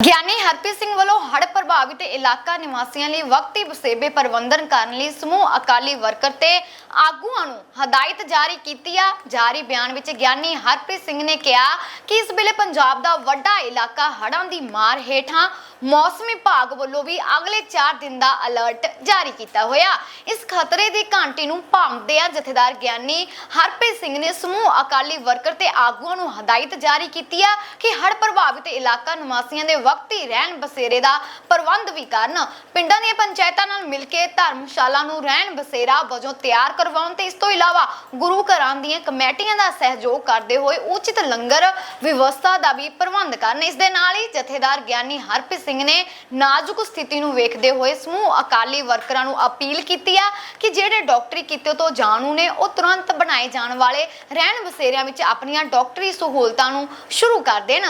ਗਿਆਨੀ ਹਰਪ੍ਰੀਤ ਸਿੰਘ ਵੱਲੋਂ ਹੜ੍ਹ ਪ੍ਰਭਾਵਿਤ ਇਲਾਕਾ ਨਿਵਾਸੀਆਂ ਲਈ ਵਕਤੀ ਵਸੇਬੇ ਪ੍ਰਬੰਧਨ ਕਰਨ ਲਈ ਸਮੂਹ ਅਕਾਲੀ ਵਰਕਰ ਤੇ ਆਗੂਆਂ ਨੂੰ ਹਦਾਇਤ ਜਾਰੀ ਕੀਤੀ ਆ। ਜਾਰੀ ਬਿਆਨ ਵਿੱਚ ਗਿਆਨੀ ਹਰਪ੍ਰੀਤ ਸਿੰਘ ਨੇ ਕਿਹਾ ਕਿ ਇਸ ਵੇਲੇ ਪੰਜਾਬ ਦਾ ਵੱਡਾ ਇਲਾਕਾ ਹੜ੍ਹਾਂ ਦੀ ਮਾਰ ਹੇਠਾਂ ਮੌਸਮ ਵਿਭਾਗ ਵੱਲੋਂ ਵੀ ਅਗਲੇ 4 ਦਿਨ ਦਾ ਅਲਰਟ ਜਾਰੀ ਕੀਤਾ ਹੋਇਆ। ਇਸ ਖਤਰੇ ਦੀ ਘੰਟੀ ਨੂੰ ਭੰਮਦੇ ਆ ਜਥੇਦਾਰ ਗਿਆਨੀ ਹਰਪ੍ਰੀਤ ਸਿੰਘ ਨੇ ਸਮੂਹ ਅਕਾਲੀ ਵਰਕਰ ਤੇ ਆਗੂਆਂ ਨੂੰ ਹਦਾਇਤ ਜਾਰੀ ਕੀਤੀ ਆ ਕਿ ਹੜ੍ਹ ਪ੍ਰਭਾਵਿਤ ਇਲਾਕਾ ਨਿਵਾਸੀਆਂ ਦੇ ਵਕਤੀ ਰਹਿਣ ਬਸੇਰੇ ਦਾ ਪ੍ਰਬੰਧ ਵੀ ਕਰਨ। ਪਿੰਡਾਂ ਦੀਆਂ ਪੰਚਾਇਤਾਂ ਨਾਲ ਮਿਲ ਕੇ ਧਰਮਸ਼ਾਲਾ ਨੂੰ ਰਹਿਣ ਬਸੇਰਾ ਵਜੋਂ ਤਿਆਰ ਕਰਵਾਉਣ ਤੇ ਇਸ ਤੋਂ ਇਲਾਵਾ ਗੁਰੂ ਘਰਾਂ ਦੀਆਂ ਕਮੇਟੀਆਂ ਦਾ ਸਹਿਯੋਗ ਕਰਦੇ ਹੋਏ ਉਚਿਤ ਲੰਗਰ ਵਿਵਸਥਾ ਦਾ ਵੀ ਪ੍ਰਬੰਧ ਕਰਨ। ਇਸ ਦੇ ਨਾਲ ਹੀ ਜਥੇਦਾਰ ਗਿਆਨੀ ਹਰਪ੍ਰੀਤ ਸਿੰਘ ਨੇ ਨਾਜ਼ੁਕ ਸਥਿਤੀ ਨੂੰ ਵੇਖਦੇ ਹੋਏ ਸਮੂਹ ਅਕਾਲੀ ਵਰਕਰਾਂ ਨੂੰ ਅਪੀਲ ਕੀਤੀ ਆ ਕਿ ਜਿਹੜੇ ਡਾਕਟਰੀ ਕਿੱਤੇ ਤੋਂ ਜਾਣੂ ਨੇ, ਉਹ ਤੁਰੰਤ ਬਣਾਏ ਜਾਣ ਵਾਲੇ ਰਹਿਣ ਬਸੇਰਿਆਂ ਵਿੱਚ ਆਪਣੀਆਂ ਡਾਕਟਰੀ ਸਹੂਲਤਾਂ ਨੂੰ ਸ਼ੁਰੂ ਕਰ ਦੇਣ।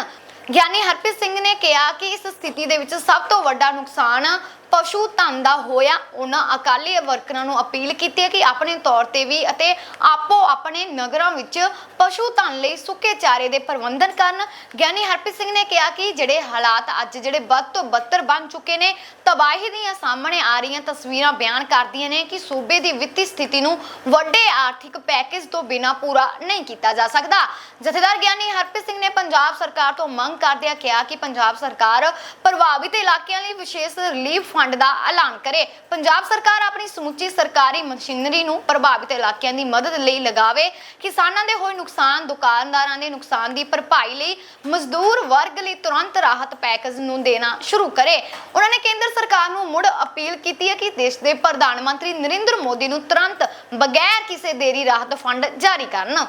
ਗਿਆਨੀ ਹਰਪ੍ਰੀਤ ਸਿੰਘ ਨੇ ਕਿਹਾ ਕਿ ਇਸ ਸਥਿਤੀ ਦੇ ਵਿੱਚ ਸਭ ਤੋਂ ਵੱਡਾ ਨੁਕਸਾਨ ਪਸ਼ੂ ਧਨ ਦਾ ਹੋਇਆ, ਉਹਨਾਂ ਅਕਾਲੀ ਵਰਕਰਾਂ ਨੂੰ ਅਪੀਲ ਕੀਤੀ ਹੈ ਕਿ ਆਪਣੇ ਤੌਰ ਤੇ ਵੀ ਅਤੇ ਆਪੋ ਆਪਣੇ ਨਗਰਾਂ ਵਿੱਚ ਪਸ਼ੂ ਧਨ ਲਈ ਸੁੱਕੇ ਚਾਰੇ ਦੇ ਪ੍ਰਬੰਧਨ ਕਰਨ। ਗਿਆਨੀ ਹਰਪ੍ਰੀਤ ਸਿੰਘ ਨੇ ਕਿਹਾ ਕਿ ਜਿਹੜੇ ਹਾਲਾਤ ਅੱਜ ਜਿਹੜੇ ਵੱਧ ਤੋਂ ਬੱਤਰ ਬਣ ਚੁੱਕੇ ਨੇ, ਤਬਾਹੀ ਦੀਆਂ ਸਾਹਮਣੇ ਆ ਰਹੀਆਂ ਤਸਵੀਰਾਂ ਬਿਆਨ ਕਰਦੀਆਂ ਨੇ ਕਿ ਸੂਬੇ ਦੀ ਵਿੱਤੀ ਸਥਿਤੀ ਨੂੰ ਵੱਡੇ ਆਰਥਿਕ ਪੈਕੇਜ ਤੋਂ ਬਿਨਾਂ ਪੂਰਾ ਨਹੀਂ ਕੀਤਾ ਜਾ ਸਕਦਾ। ਜਥੇਦਾਰ ਗਿਆਨੀ ਹਰਪ੍ਰੀਤ ਸਿੰਘ ਨੇ ਪੰਜਾਬ ਸਰਕਾਰ ਤੋਂ ਮੰਗ ਕਰਦਿਆਂ ਕਿਹਾ ਕਿ ਪੰਜਾਬ ਸਰਕਾਰ ਪ੍ਰਭਾਵਿਤ ਇਲਾਕਿਆਂ ਲਈ ਵਿਸ਼ੇਸ਼ ਰਿਲੀਫ ਫੰਡ ਦਾ ਐਲਾਨ ਕਰੇ। ਪੰਜਾਬ ਸਰਕਾਰ ਆਪਣੀ ਸਮੁੱਚੀ ਸਰਕਾਰੀ ਮਸ਼ੀਨਰੀ ਨੂੰ ਪ੍ਰਭਾਵਿਤ ਇਲਾਕਿਆਂ ਦੀ ਮਦਦ ਲਈ ਲਗਾਵੇ। ਕਿਸਾਨਾਂ ਦੇ ਹੋਏ ਨੁਕਸਾਨ, ਦੁਕਾਨਦਾਰਾਂ ਦੇ ਨੁਕਸਾਨ ਦੀ ਭਰਪਾਈ ਲਈ ਮਜ਼ਦੂਰ ਵਰਗ ਲਈ ਤੁਰੰਤ ਰਾਹਤ ਪੈਕੇਜ ਨੂੰ ਦੇਣਾ ਸ਼ੁਰੂ ਕਰੇ। ਉਹਨਾਂ ਨੇ ਕੇਂਦਰ ਸਰਕਾਰ ਨੂੰ ਮੁੜ ਅਪੀਲ ਕੀਤੀ ਹੈ ਕਿ ਦੇਸ਼ ਦੇ ਪ੍ਰਧਾਨ ਮੰਤਰੀ ਨਰਿੰਦਰ ਮੋਦੀ ਨੂੰ ਤੁਰੰਤ ਬਗੈਰ ਕਿਸੇ ਦੇਰੀ ਰਾਹਤ ਫੰਡ ਜਾਰੀ ਕਰਨ।